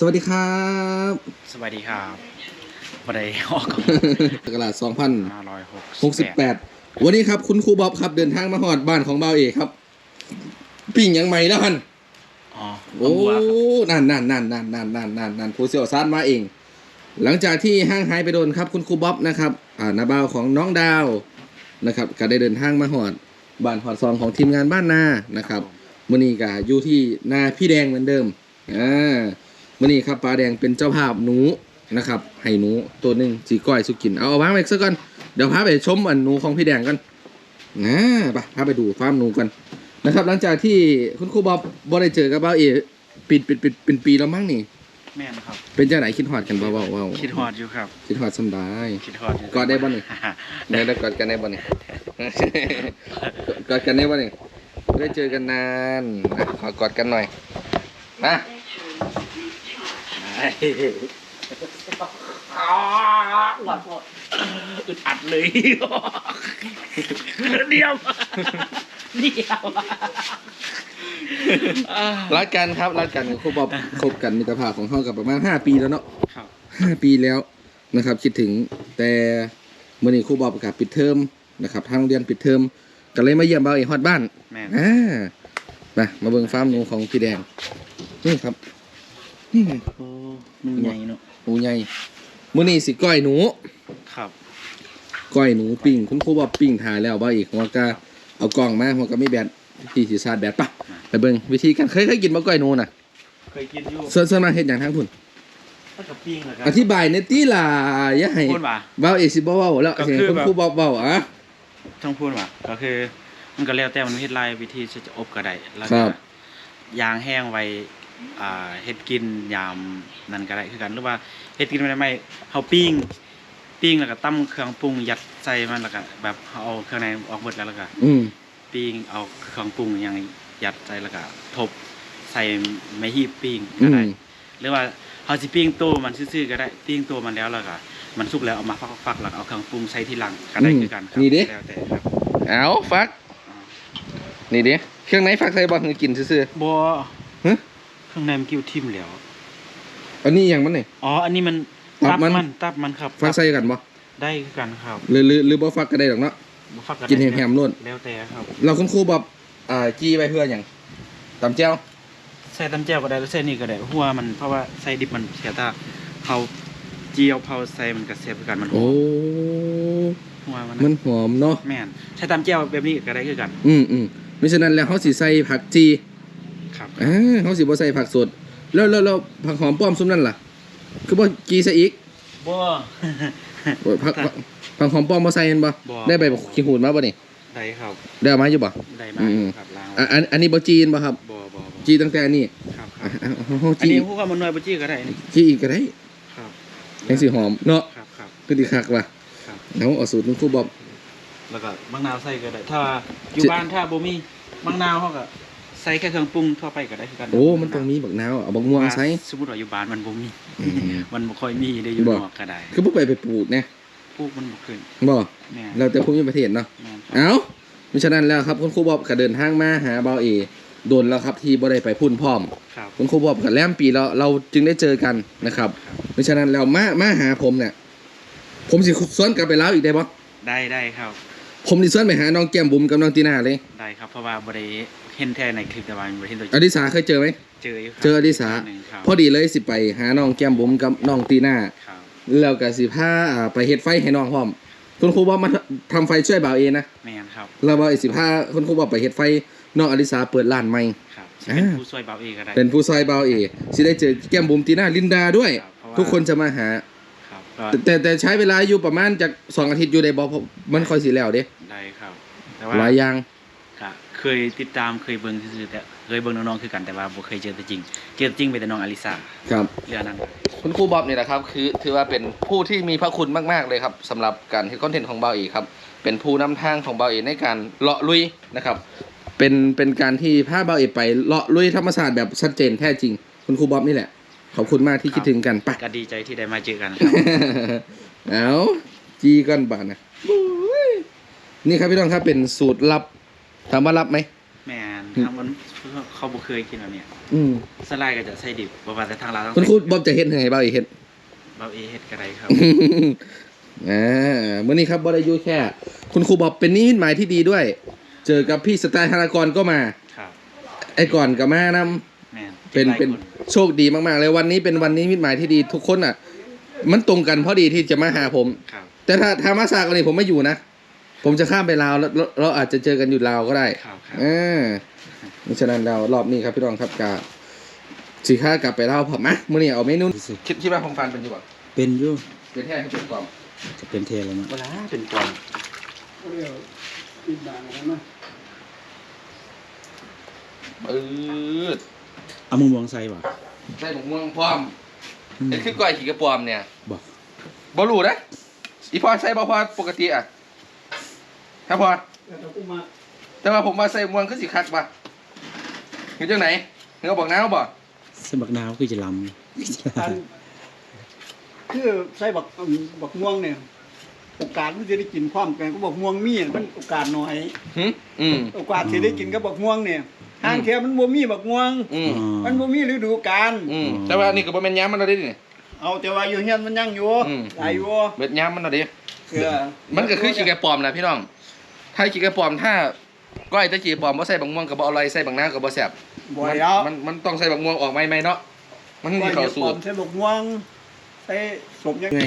สวัสดีครับสวัสดีครับบันไดออกตลาดห้าร้อยหกสิบแปด2068วันนี้ครับคุณครูบ๊อบครับเดินทางมาหอดบ้านของเบาเอกครับ ปิ้งหยังใหม่แล้วฮันอ๋อโอ้บัวครับนั่นนั่นนั่นนั่นนั่นนั่นนั่นนั่นผู้เสี่ยวซานมาเอง หลังจากที่ห้างหายไปโดนครับ คุณครูบ๊อบนะครับ อ่านาบ่าวของน้องดาวนะครับ ก็ได้เดินทางมาหอดบ้านหอดซองของทีมงานบ้านนานะครับมื่อนี้ก็อยู่ที่นาพี่แดงเหมือนเดิมอ่า มื่อนี้ครับปลาแดงเป็นเจ้าภาพหนูนะครับให้หนูตัวหนึ่งจีก้อยสุกินเอาเอาวางไว้ซะก่อนเดี๋ยวพาไปชมอันหนูของพี่แดงกันนะไปพาไปดูฟาร์มหนูกันนะครับ หลังจากที่คุณครูบอบบ่ได้เจอกับเบ้าเอปิดปิดปิดเป็นปีแล้วมั้งนี่ แม่นครับ เป็นเจ้าไหนคิดฮอดกันเบาเบาเบาคิดฮอดอยู่ครับ คิดฮอดสำได้คิดฮอดอยู่กอดได้บ่นี่ได้ได้กอดกันได้บ่เนี่ยกอดกันได้บ่เนี่ยไม่ได้เจอกันนานนะขอกอดกันหน่อยมา หลอดหมดอึดอัดเลย เดียวเดียวรักกันครับรักกันครบอบคบกันมิตรภาพของเขากับประมาณห้าปีแล้วเนาะครับห้าปีแล้วนะครับ คิดถึงแต่เมื่อนี้ครูบอบประกาศปิดเทอมนะครับทางโรงเรียนปิดเทอมก็เลยมาเยี่ยมเบาเอกฮอดบ้านแม่นอ่ามามาเบิ่งฟาร์มหนูของพี่แดงนี่ครับนี่ไง โอ้มันใหญ่เนาะหนูใหญ่มื่อนี้สิก้อยหนู ครับก้อยหนูปิ้งคุณครูบอกปิ้งถ่ายแล้วบ่อีกหัวก็เอากล้องมาหัวก็ไม่แบตที่สีซาดแบตปะไปเบิ่งวิธีการเคยเคยกินบ่ก้อยหนูน่ะเคยกินอยู่ส่วนส่วนมาเฮ็ดหยังทางพุ่นถ้ากับปิ้งเหรอครัอธิบายในตีล่ะอย่าให้พูดว่าเว้าเอกสิบ่เว้าแล้วก็เสียงคือคุณครูบอกเว้าอะต้องพูดว่าก็คือ มันก็แล้วแต่มันเฮ็ดลายวิธีจะอบก็ได้แล้วก็รับยางแห้งไว้ อ่าเฮ็ดกินยามนั่นก็ได้คือกันหรือว่าเฮ็ดกินไม่ได้ไม่เฮาปิ้งปิ้งแล้วก็ตำเครื่องปรุงยัดใส่มันแล้วก็แบบเอาเครื่องในออกหมดแล้วแล้วก็อืมปิ้งเอาเครื่องปรุงอยังยัดใส่แล้วก็ทบใส่ไม้ฮีบปิ้งอืก็มได้หรือว่าเฮาสิปิ้งตัวมันซื่อๆก็ได้ปิ้งตัวมันแล้วแล้วก็มันสุกแล้วเอามาฟักๆแล้วเอาเครื่องปรุงใส่ทีหลังก็ได้คือกันครับแล้วแต่ครับเอาฟักนี่ดิเครื่องไหนฟักใส่บ่คือกินซื่อบ่ฮะ ข้างในมันกิ้วทิ่มแล้วๆอันนี้หยังมันนี่อ๋อ อันนี้มันตับมันมัน ตับมันครับฟักใส่กันบ่ได้คือกันครับหรือหรือหรือบ่ฟักก็ได้ดอกเนาะบ่ฟักกินได้แฮมๆโลดแล้วแต่ครับ เราคุณครูบอกอ่าจี้ไว้เพื่อหยังตำแจ่วใส่ตำแจ่วก็ได้แล้วใส่นี่ก็ได้หัวมันเพราะว่าใส่ดิบมันเสียตาเผาเจียวเผาใส่มันก็เสียคือกันมันหอโอ้มหัวมันมันะนหอมเนาะแม่นใช้ตำแจ่วแบบนี้ก็ได้คือกัน อืมอืมมิฉะนั้นแล้วเขาสิใส่ผักจี ครับอ่าเขาสิบ่ใส่ผักสด แล้วแล้วแล้วผักหอมป้อมซุมนั่นล่ะ คือบ่จีใส่อีกบ่ โอ้ยผักผักผักหอมป้อมบ่ใส่แม่นบ่บ่ ได้ใบขี้หูดมาบ่นี่ได้ครับได้เอามาอยู่บ่ ได้อืมามๆครับล้างอะอันอันนี้บ่จีนบ่ครับ บ่บ่บ่จีตั้งแต่อันนี้ครับคอะรับอะเอาอันจีนี้ผู้ว่ามันน้อยบ่จี้ก็ได้นี่จีอีกก็ได้ครับจังสิหอมเนาะครับครับ คือสิคักว่ะครับ เอาเอาสูตรคุณครูบอกแล้วก็บางนาวใส่ก็ได้ ถ้าอยู่จิบ้านถ้าบ่มีบางนาวเขาก็ใส่แค่เครื่องปรุงทั่วไปก็ได้คือกันโอ้มันต้องมีบักนาวเอาบักม่วงใส่สมมุติว่าอยู่บ้านมันบ่มีอืมมันบ่ค่อยมีได้อยู่บ่นอกก็ได้คือบ่ไปไปปลูกเนี่ยปลูกมันบ่ขึ้นบ่แม่นเราแต่ภูมิประเทศเนาะแม่นครับเอามิฉะนั้นแล้วครับคุณครูบอบก็เดินทางมาหาเบาเอโดนแล้วครับที่บ่ได้ไปพุ่นพร้อมครับคุณครูบอบกับแลมปีเราเราจึงได้เจอกันนะครับครับมิฉะนั้นแล้วมามาหาผมเนี่ยผมสิสวนกลับไปแล้วอีกได้บ่ได้ได้ครับ ผมสิสวนไปหาน้องแก้มบุ๋มกับน้องตีน่าเลยได้ครับเพราะว่าบ่ได้ เห็นแท้ในคลิปแต่ว่าบ่ได้เห็นตัวจอริงดิสาเคยเจอไหมเจออยู่ครับเจออดิสาหนึ่งครับพอดีเลยสิไปหาน้องแก้มบุ๋มกับน้องตีน่าครับแล้วก็สิพาอ่าไปเฮ็ดไฟให้น้องพร้อม คุณครูบอกมาทำไฟช่วยบ่าวเอนะแม่นครับแล้วบ่าวเอสิพาคุณครูบอกไปเฮ็ดไฟน้องอลิสาเปิดร้านใหม่ ครับสิเป็นอ่า ผู้ช่วยเบาเองก็ได้เป็นผู้ซอยบ่าวเอสิได้เจอแก้มบุ๋มตีน่าลินดาด้วย ครับเพราะว่า ทุกคนจะมาหา ครับก็แต่แต่แต่ใช้เวลาอยู่ประมาณจากสองอาทิตย์อยู่ได้บ่เพราะมันค่อยสิแล้วเด้ได้ครับ แต่ว่าหลายอย่างก็ เคยติดตามเคยเบิ่งซื่อๆแต่เคยเบิ่งน้องๆคือกันแต่ว่าบ่เคยเจอตัวจริง เจอตัวจริงเป็นแต่น้องอลิซาครับ เรื่องนั้น คุณครูบอบนี่แหละครับคือถือว่าเป็นผู้ที่มีพระคุณมาก ๆ เลยครับสำหรับการที่คอนเทนต์ของเบาเอกครับ เป็นผู้นำทางของเบาเอกในการเลาะลุยนะครับ เป็นเป็นการที่พาเบาเอกไปเลาะลุยธรรมศาสตร์แบบชัดเจนแท้จริง คุณครูบอบนี่แหละ ขอบคุณมากที่คิดถึงกันไป ก็ดีใจที่ได้มาเจอกันครับ เอาจีก้อนบาทนะนี่ครับพี่น้องครับเป็นสูตรลับ ถามว่ารับไหมแม่นถ้ามันเขาบ่เคยกินอันเนี้ยอืมสไลด์ก็จะใส่ดิบบ่ว่าแต่ทางร้านต้องคุณใส่ครูบอบจะเฮ็ดให้เบาอีกเฮ็ดเบาเอเฮ็ดก็ได้ครับอ่าเมื่อนี้ครับบริยูแค่ คุณครูบอกเป็นนิมิตหมายที่ดีด้วย เจอกับพี่สไตล์ธนากรก็มาครับไอ้ก่อนกับแม่นำแม่นเป็นหลายเป็นคโชคดีมากๆเลยวันนี้เป็นวันนี้มิตหมายที่ดีทุกคนอะ มันตรงกันพอดีที่จะมาหาผมครับแต่ถ้าถ้ามาซากวันนี้ผมไม่อยู่นะ ผมจะข้ามไปลาวแล้วแล้วเราอาจจะเจอกันอยู่ลาวก็ได้ครับครับอ่าเพราะฉะนั้นเรารอบนี้ครับพี่รองครับกาสีข้ากลับไปเล่าผมมะมื่อนี้เอาเมนูคิดคิดว่าผมฟันเป็นอยู่บ่เป็นอยู่เป็นแท้ให้เป็นกล่องจะเป็นเทแล้วมั้งเวลาเป็นกล่องเรียกอีกด่างกันนะปืดเอามุมมองใส่บ่ะใส่หมวกม่วงพร้อมอืมเอ็ดคือก้อยขี่กระปอมเนี่ยบอกบ่รู้นะอีพอใส่บ่พอปกติอะ ถ้าพอแต่ถ้ากูมาแต่ว่าผมมาใส่หมวกคือสิคักป่ะเห็นจังไหนเห็นเขาบอกน้าวบ่สมักนาวคือจะลอันคือใส่บักอืมบักม่วงเนี่ยโอกาสมันจะได้กินพร้อมกันก็บักม่วงมีมันโอกาสน้อยหึอืมโอกาสที่ได้กินกับบักม่วงเนี่ยห้างแค่มันบ่มีบักม่วงำอืมอ๋อมันบ่มีฤดูกาลอืมแต่ว่านี่ก็บ่แม่นย้ำมันเอาดินี่เอาแต่ว่าอยู่เฮียนมันยังอยู่อืมหลายอยู่เบ็ดย้ำมันเอาดิเพื่อมันก็คือขี้กระปอมนะพี่น้อง ถ้าขี้กระปอมถ้าก้อยตะกี้ปอมบ่ใส่บักม่วงกับบ่อร่อยใส่บักน้ำกับบ่แซ่บบ่แล้วมันมันมันต้องใส่บักม่วงออกไหมไหมเนาะมันถึงว่าสิอย่าเข้าปสูลอตมรใส่บักม่วงใส่สมยังไง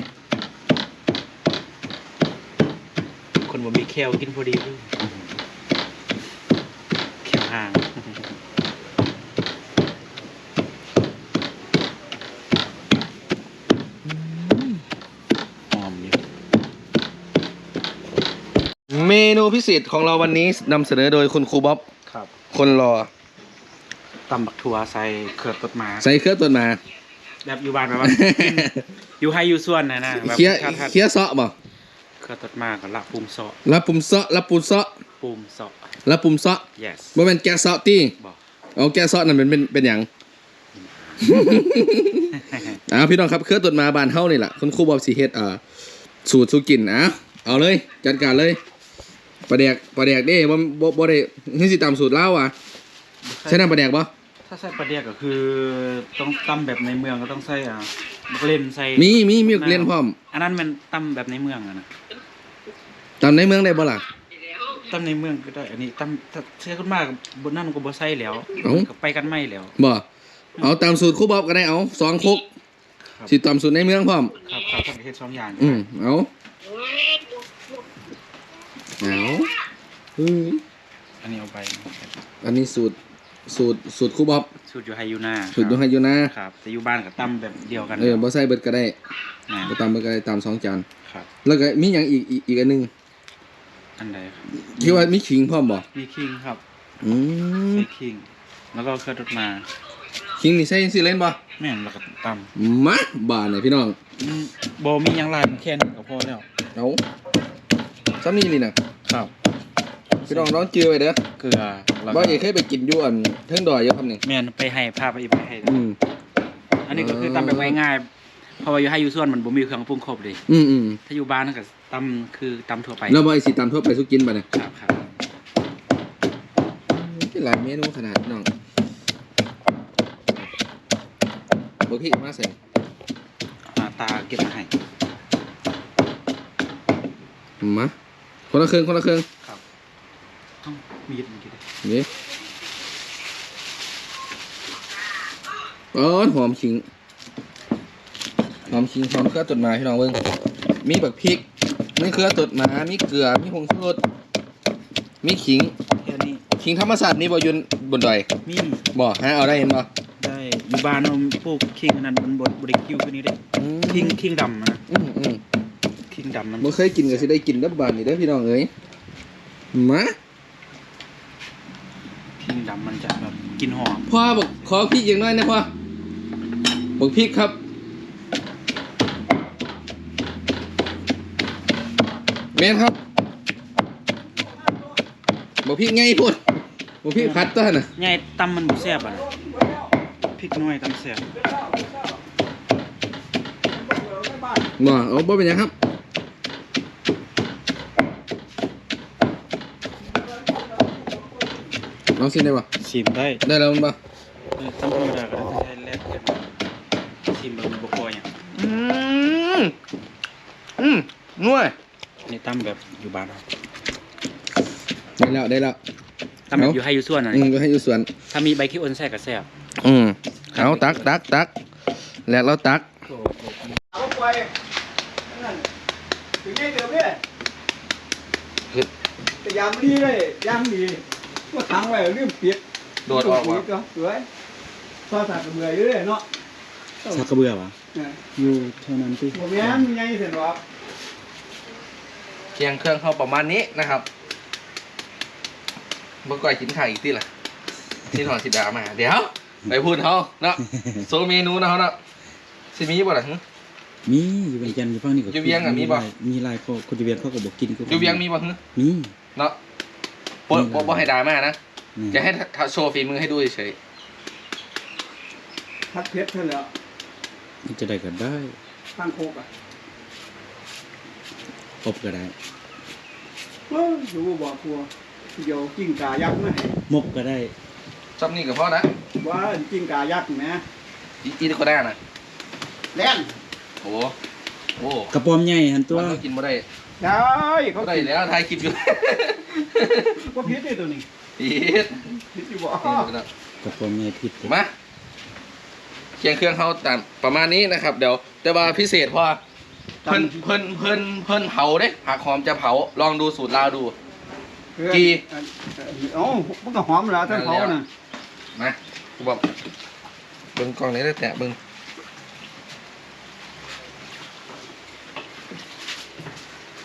คนบ่มีแคลกินพอดีเลยแคลห่าง หอมอยู่ เมนูพิเศษของเราวันนี้นำเสนอโดยคุณครูบ๊อบครับคนรอตำบักถั่วใส่เขือต้นมา ใส่เครื่องต้นมาแบบอยู่บ้านแบบว่าอยู่ให้อยู่ส่วนนะนะแบบเคี้ยถ้าถ้าเคี้ยเซาะบ่เขือต้นมาก็ละปุ่มเซาะรับปุ่มเซาะรับปุ่มเซาะปุ่มเซาะ รับปุ่มเซาะ yes บ่แม่นแกะเซาะติบอก เอาแกะเซาะนั่นเป็นเป็นเป็นหยังอ้าวพี่น้องครับเครื่องต้นมาบ้านเฮานี่ล่ะคุณครูบ๊อบสิเฮ็ดอ่าสูตรสุกินอะเอาเลย จัดการเลย ปลาแดกปลาแดกเด้บ่บ่บ่ได้นี่สิตามสูตรลาวอะใช่น้ำปลาแดกบ่ถ้าใส่ปลาเดียกก็คือต้องตำแบบในเมืองก็ต้องใส่อ่าบักเล่นใส่มีมีมีเล่นพร้อม อันนั้นมันตำแบบในเมืองอะนะตามในเมืองได้บ่ล่ะตำในเมืองก็ได้อันนี้ตำถ้าใช้ขึ้นมากบนนั้นก็บ่ใส่แล้วเอ้าก็ไปกันไม่แล้วบ่เอาตามสูตรครูบ๊อบก็ได้เอาสองครกครับสิตามสูตรในเมืองพร้อมครับครับท่านเฮ็ดสองอย่างอืมเอา เอาอืมอันนี้เอาไปอันนี้สูตรสูตรสูตรครูบ๊อบสูตรอยู่ไฮยูนาสูตรดูให้อยู่นะครับแต่อยู่บ้านก็ตำแบบเดียวกันเออบ่ใส่เบิดก็ได้นะบ่ตามเบิดก็ได้ตามสองจานครับ แล้วก็มีหยังอีกอีกอีกอันหนึงอันใดครับคิดว่ามีขิงพร้อมบ่มีคิงครับอืมใส่คิง แล้วก็เครื่องต้นมา ขิงนี่ใส่สิเล่นบ่แม่นแล้วก็ตมาบ้านนี่พี่น้องำอืมบ่มีหยังหลายแค่นี้ก็พอแล้วเอาซ้ำนี่นี่นะครับ พี่น้องน้องเจือไว้เด้อเกลือแล้วบ่ก็อยากเคยไปกินอยู่อันเทิงดอยอยู่ครับนี่แม่นไปให้พาไปไปให้อืม อันนี้ก็คือตำแบบง่ายๆเพราะว่าอยู่ให้อยู่ส่วนมันบ่มีเครื่องปรุงครบเลย อืมอืมถ้าอยู่บ้านนั่นก็ตำคือตำทั่วไปแล้วบ่ไอ้สิตามทั่วไปสุกินบ่เนี่ยครับครับเป็นหลายเมนูขนาดน้องบ่พี่มาใส่อ่าตาเก็บมาให้มาคนละเครื่องคนละเครื่องครับ ต้องมีดมันกี่ได้นี่เออหอมขิงหอมขิงหอมเครือตดหมาพี่น้องเบิ่งมีบักพริก มีเครือตดหมา มีเกลือ มีผงชูรสมีขิงแค่นี้ขิงธรรมศาสตร์มีบ่อยุนบนดอย มีบ่ฮะเอาได้เห็นบ่ได้อยู่บ้านเอาพวกคิงอันนั้นมันบ่บ่ได้คิวคือนี้เด้อืมคิงคิงดำนะอืมอืมคิงดำมันบ่เคยกินก็สิได้กินเด้อบานนี่เด้อพี่น้องเอ้ยมา คิงดำมันจะแบบกลินหอมพ่อบอกขอพริกอย่างน้อยนะพ่อบอกพริกครับแม่นครับบอกพริกไงพูดบอกพริกพัดตัวน่ะใหญ่ตำมันบ่แซ่บอะนะพริกน้อยตำแซ่บ บ่เอาบ่เป็นหยังครับ ลองชิมได้ปะชิมได้ได้แล้วมันปะเออตำธรรมดาก็ได้ใช้แลกกันชิมเบิ่งบ่กลัวหยังอืมอืมนัวนี่ตำแบบอยู่บ้านเราได้แล้วได้แล้วตำแบบเอาอยู่ให้อยู่ส่วนน่ะอืมก็ให้อยู่สวน ถ้ามีใบขี้อ้นแทรกก็แซ่บอืมเอาตักตักตักแล้วเราตักเอาไปนั่นถึงได้เดิมเนี่ยแต่ยามนี้เลยยาม นี้ก็ขังไว้เรื่องปิดโดดออกว่ะว่ะก็สวยพอสักกระเบืออยู่เลยเนาะสักกระเบือวะเนี่ยอยู่เท่านั้นติบ่แม่นมีไงเสร็จหรอกเคียงเครื่องเข้าประมาณนี้นะครับบ่ก่อยกินไข่อีกทีล่ะที่ถอนสิดามา เดี๋ยวไปพูดเขาเนาะโซเมนูนะเขาเนาะสิมีบ่ล่ะหึมีอยู่เวียงจันทน์อยู่ฝั่งนี้ก็อยู่เวียงอะมีบ่หลายมีหลายคนคนอยู่เวียงเขาก็บ่กินคืออยู่เวียงมีบ่หึมีเนาะ บ่บ่บ่ให้ดราม่านะนี่จะให้ถ้าโชว์ฝีมือให้ดูเฉยทัดเพชรเท่านั้นแหล้วมันจะได้ก็ได้ข้างโคกอะอบก็ได้เฮ้ยอยู่บ่กลัวเดี๋ยวกิ้งกายักษ์มาให้มกก็ได้ๆซับนี่กับพ่อนะว่ากิ้งกายักษ์นะอีอีนี่ก็ได้นะแล่นโอ้โอ้กระป๋อมใหญ่หันตัวมันก็กินบ่ได้ ได้เขาก็ได้แล้วถ่ายคลิปอยู่ก็พิษนี่ตัวนี้อีดพิษอยู่บ่นี่ก็ได้กระป๋อมใหญ่ผิดมาเคียงเครื่องเขาตามประมาณนี้นะครับ เดี๋ยวแต่ว่าพิเศษเพราะว่าเพิ่นเพิ่นเพิ่นเพิ่นเผาเด้ผักหอมจะเผาลองดูสูตรลาวดูกี่เอ้ามันก็หอมแล้วท่านเขาน่ะมากูบอกเบิ่งกล้องนี้ได้แตะเบิ่ง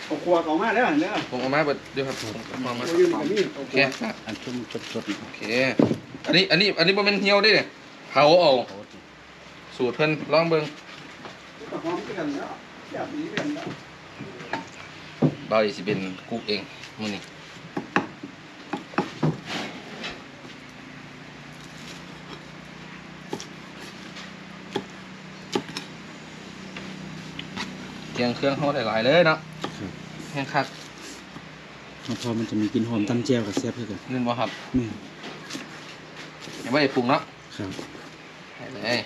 เอาขวดออกมาแล้วเด้อผมเอามาเบิดเดี๋ยวครับผมเอามาโอ้ยอยู่นี่ก็มีเอาโอขเควดครับอันชุ่มสดๆโอเค อันนี้ อันนี้ อันนี้บ่แม่นเหี่ยวเด้เนี่ยเผาเอา สูตรเพิ่นลองเบิ่งก็หอมกันแล้วแบบนี้กันแล้วเบาอีสิเป็นกุ๊กเองมื้อนี้เคียงเครื่องเฮาหลายๆเลยเนาะครับแห้งคักแล้วพอมันจะมีกลิ่นหอมตำแจ่วกับแซ่บคือกันนี่บ่ครับแม่นยังบ่ได้ปรุงเนาะครับให้เลย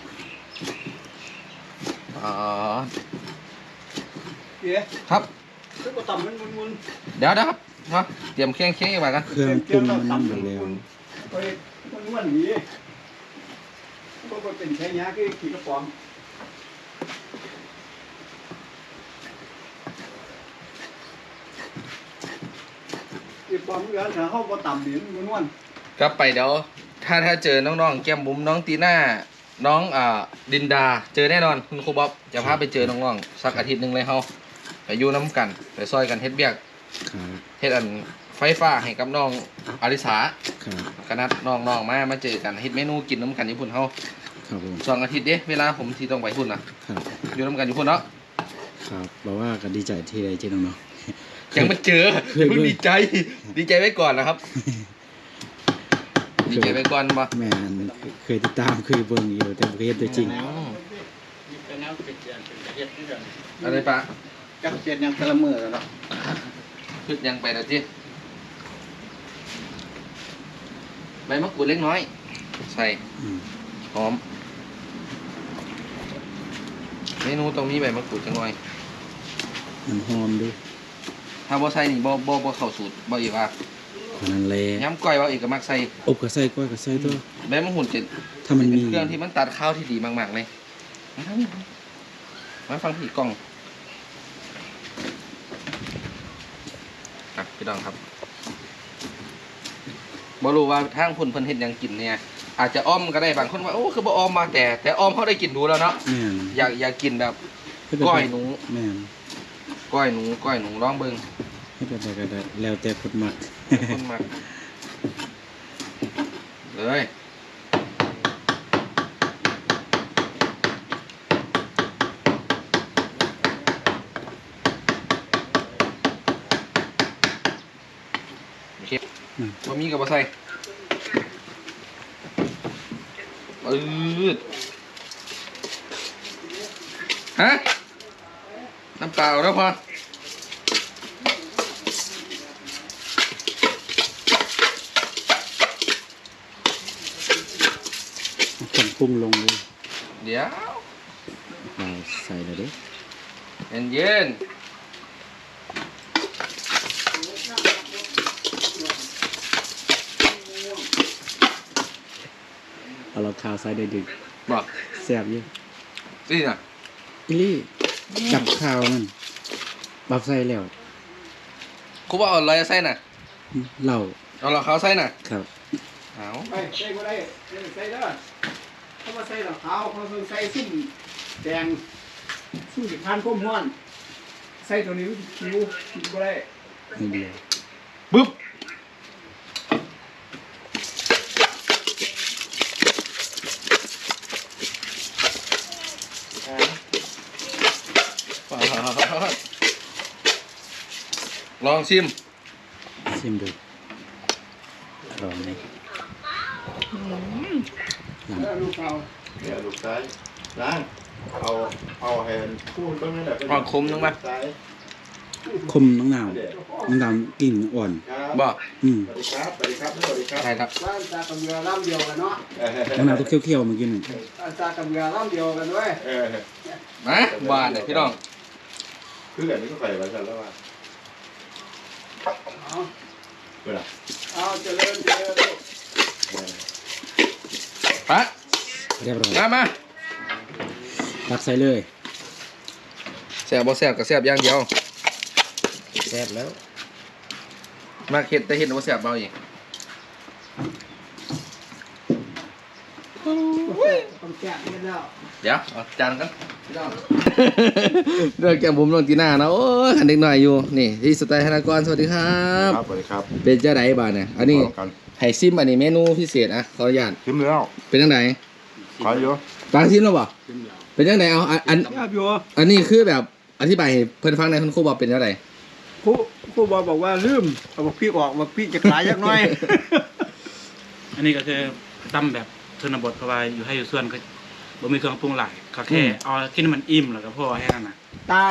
อ๋อเอ๊ะครับแล้วก็ตำมันมุนเดี๋ยวนะครับเนาะเตรียมเครื่องเคียงอีกว่ากันเครื่องปรุงมันนั่นหมดแล้วๆไปมันม้วนหนีก็บ่เป็นใช้ยาคือขี้กระป๋อม ขี้กระป๋อมเหลือถ้าเฮาบ่ตำดินมันม้วนกลับไปเดี๋ยว ถ้าถ้าเจอน้องๆแก้มบุ๋มน้องตีหน่าน้องอ่าดินดา เจอแน่นอนคุณครูบ๊อบจะพาไปเจอน้องๆสักอาทิตย์หนึ่งเลยเฮาไปอยู่น้ำกันไปซอยกันเฮ็ดเบียกครับเฮ็ดอันไฟฟ้าให้กับน้องอาริสาครับคณะน้องๆมามาเจอกันเฮ็ดเมนูกินน้ำกันญี่ปุ่นเฮาครับผมสองอาทิตย์เด้เวลาผมที่ต้องไปพุ่นนะครับอยู่น้ำกันญี่ปุ่นเนาะครับบอกว่าก็ดีใจที่ได้เจอน้องยังมาเจอเคยเบิ่งเพิ่งดีใจ ดีใจไว้ก่อนนะครับ ดีใจไว้ก่อนบ่ๆแม่นเคยติดตามเคยเบิ่งอยู่แต่บ่เคยเห็นตัวจริง อะไรปะจักเจ็ดยังแต่ละมื้อแล้วขึ้นยังไปนะจีใบมะกรูดเล็กน้อย ใส่อืม หอม เมนูต้องมีใบมะกรูดจังหน่อยมันหอมด้วย ถ้าบ่ใส่นี่บ่บ่บ่เข้าสูตรบ่อีกว่าขนาดแลย้ำก้อยว่าอีกก็มักใส่อบก็ใส่ก้อยก็ใส่ตัวใบมะกรูดจะถ้ามันเป็นมีเครื่องที่มันตัดข้าวที่ดีมากๆเลยมาฟังพี่กล้องครับพี่น้องครับบ่รู้ว่าทางพุ่นเพิ่นเฮ็ดหยังกินเนี่ยอาจจะอ้อมก็ได้บางคนว่าโอ้คือบ่อ้อมมาแต่ แต่อ้อมเขาได้กินดูแล้วเนาะแม่นอยากอยากกินแบบเฮ็ดแบบก้อยหนูแม่น ก้อยหนูก้อยหนูลองเบิ่งเฮ็ดแบบใดก็ได้แล้วแต่คนมักคนมักเลยโอเคอืมบะหมี่กับบ่ใส่ปืดฮะน้ำเป ล่าแล้วพอปรุงลงเลยเดี๋ยวเราใส่เลยเด้เย็นเย็นเอาเราข้าวใส่ได้ดึกบอกแซ่บอยู่นี่น่ะอีลี่ จับข้าวมันบับใส่แล้วครูบอกเอาอะไรใส่น่ะเหล้าเอาเราเขาใส่น่ะ ครับเอาไปใส่ก็ได้ใส่เด้อเขามาใส่เหล้าขาวเขาใส่ซุ่มแดงซุ่มสิทานก้มห้อนใส่ตัวนี้คิวกินก็ได้ไม่เดียวปึ๊บ ลองชิม ชิมดูลองนี่ลูกเอาเนี่ยลูกซ้ายล้างเอาเอาให้มันพูดตรงนั้นแหละอ่อนคมนึงปะ ซ้ายคมน้องนาวน้องดำกลิ่นอ่อน ครับบอกอืมสวัสดีครับสวัสดีครับสวัสดีครับใช่ครับร้านจากกับเรือลำเดียวกันเนาะเออน้องนาวต้องเคี้ยวๆเมื่อกี้นี่ร้านจากกับเรือลำเดียวกันด้วยเออมาบ้านเนี่ยพี่น้อง คือแบบนี้ก็ใส่ไว้กันแล้วว่า เอาเวลาเอาเจริญเจริญลูกเออปะเรียบร้อยมามาตักใส่เลยแซ่บบ่แซ่บก็แซ่บอย่างเดียวแซ่บแล้ว มาเห็ดแต่เห็ดบ่แซ่บเบาอีกต้องแกะเงินแล้ว เดี๋ยวเอาจานกันพี่น้องเรื่องแก้มบุ๋มน้องตีน่านะโอ้ยอันเด็กหน่อยอยู่นี่ที่สไตล์ธนากรสวัสดีครับครับสวัสดีครับเป็นเจ้าไดบ้านเนี่ยอันนี้พร้อมกันไห่ซิมอันนี้เมนูพิเศษอะขออนุญาตชิมแล้วเป็นจังไดขายเยอะปลาซิมแล้วบ่เป็นจังไดเอาอันอันครับอยู่อันนี้คือแบบอธิบายให้เพิ่นฟังในอยคุณครูบอกเป็นจังไดครูครูบอกบอกว่าลืมเอาบอกพี่ออกบอกพี่จะขายยักหน้อย อันนี้ก็คือตำแบบชนบทเพราะว่าอยู่ให้อยู่ส่วนก็ บ่มีเครื่องปรุงหลายก็แค่เอากินให้มันอิ่มแล้วก็พอแค่นั้นน่ะ ตา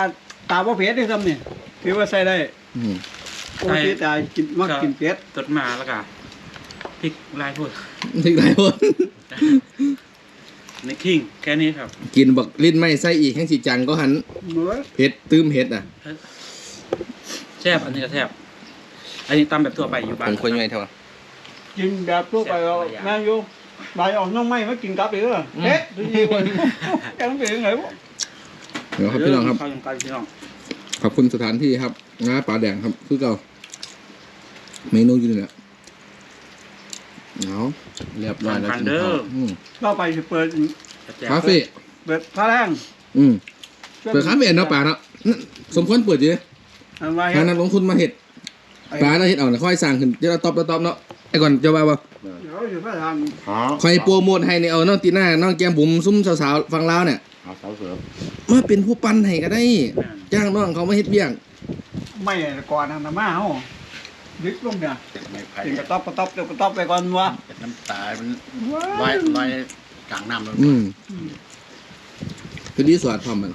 ตาบ่เผ็ดด้วยซ้ำนี่ถือว่าใส่ได้อืมปกติตากินมักกินเผ็ดตดมาแล้วก็พริกลายพูดถึงหลายคนในคิงแค่นี้ครับกินบักลิ้นไม่ใส่อีกแห้งสิจังก็หันเมื่อเผ็ดตื้มเผ็ดอะแซ่บอันนี้ก็แซ่บอันนี้ตำแบบทั่วไปอยู่บ้าผนมควรยังไงเท่ากินแบบทั่วไปเอาแม่อยู่ ใบออกน้องไม้มากินกับอีกเด้อเฮ็ดดูดีกว่าแกมันเป็นยังไงวะเดี๋ยวครับพี่น้องครับ ข้าวยังไกลพี่น้องขอบคุณสถานที่ครับงาป่าแดงครับ คือเก่าเมนูอยู่นี่แหละเอาเรียบร้อยแล้วกินข้าวอืมต่อไปสิเปิดแซ่บคาเฟ่เปิดพระแรงอืมเปิดคาเฟ่เนาะป่าเนาะนั่นสมควรเปิดอยู่เลยอันว่าหานักลงทุนมาเห็ดป่าเราเห็ดเอาน่ะค่อยสร้างขึ้นเดี๋ยวเราตอบเราตอบเนาะไอ้ก่อนจะว่าว่า เดี๋ยวสิพระทางหาคอยโปรโมทให้เนี่ยเอาน้องตีหน้าน้องแก้มบุ๋มซุ้มสาวๆฟังลาวเนี่ยหาสาวเสริมมาเป็นผู้ปั้นให้ก็ได้จ้างน้องเขามาเฮ็ดเบี้ยงไม่ก่อนนะมาเฮาดึกลงเนี่ยไม่ไผ่กินกระต๊อบกระต๊อบเดี๋ยวกระต๊อบไปก่อนวะเป็นน้ำตามันลอยลอยกลางน้ำเลยอืมคือรีสอร์ทพร้อมมัน